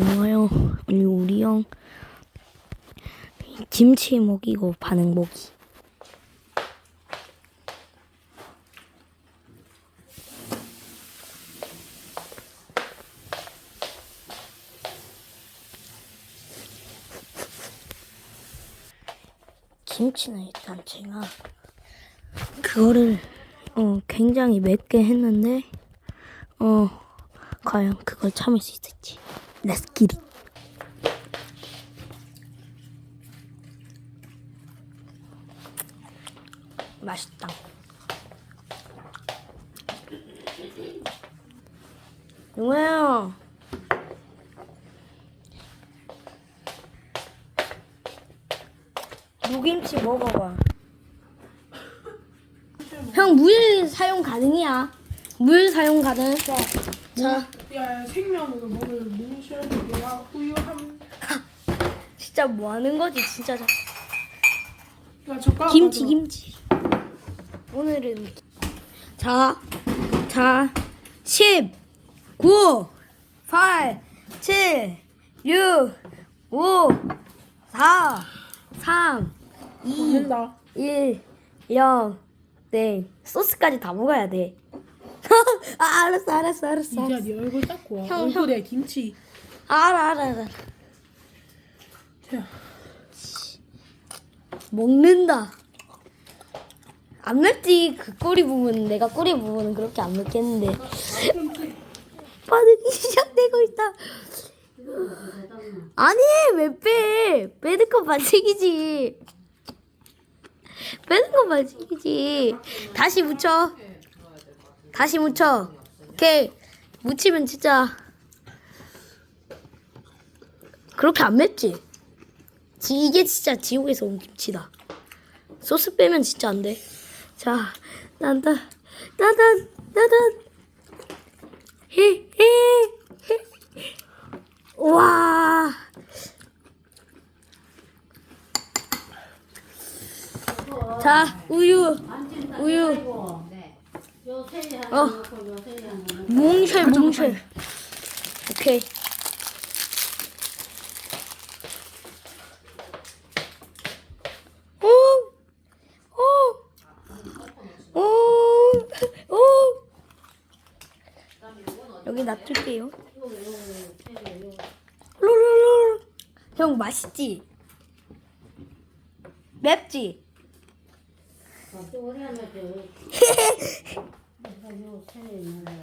용화요 아니 우리 형. 김치 먹이고 반응 먹이. 김치는 일단 제가 그거를 어 굉장히 맵게 했는데 어 과연 그걸 참을 수 있을지 Let's get it 맛있다. 용호야 무김치 먹어봐. 형 물 사용 가능이야. 물 사용 가능 자 야 생명으로 먹을 뭉셔야 우유 한. 진짜 뭐 하는 거지 진짜 자. 야 젓가락. 김치 가져와. 김치 오늘은 자, 자, 10, 9, 8, 7, 6, 5, 4, 3, 2, 먹는다. 1, 0, 네. 소스까지 다 먹어야 돼. 아, 알았어, 알았어, 알았어. 이제 네 얼굴 닦고 와. 형, 얼굴에 김치. 알아, 알아, 알아. 자, 먹는다. 안 맵지. 그 꼬리 부분, 내가 꼬리 부분은 그렇게 안 맵겠는데. 반응이 시작되고 있다. 아니, 왜 빼? 빼는 건 반칙이지. 빼는 건 반칙이지. 다시 묻혀. 다시 묻혀. 오케이. 묻히면 진짜. 그렇게 안 맵지? 지- 이게 진짜 지옥에서 온 김치다. 소스 빼면 진짜 안 돼. 자, 난다, 나단, 나단. 히, 히, 히. 와. 자, 우유, 우유. 어, 몽쉘, 몽쉘. 오케이. 오, 오, 오, 오. 여기 놔둘게요. 롤롤롤. 형 맛있지? 맵지? Okay. elmalar.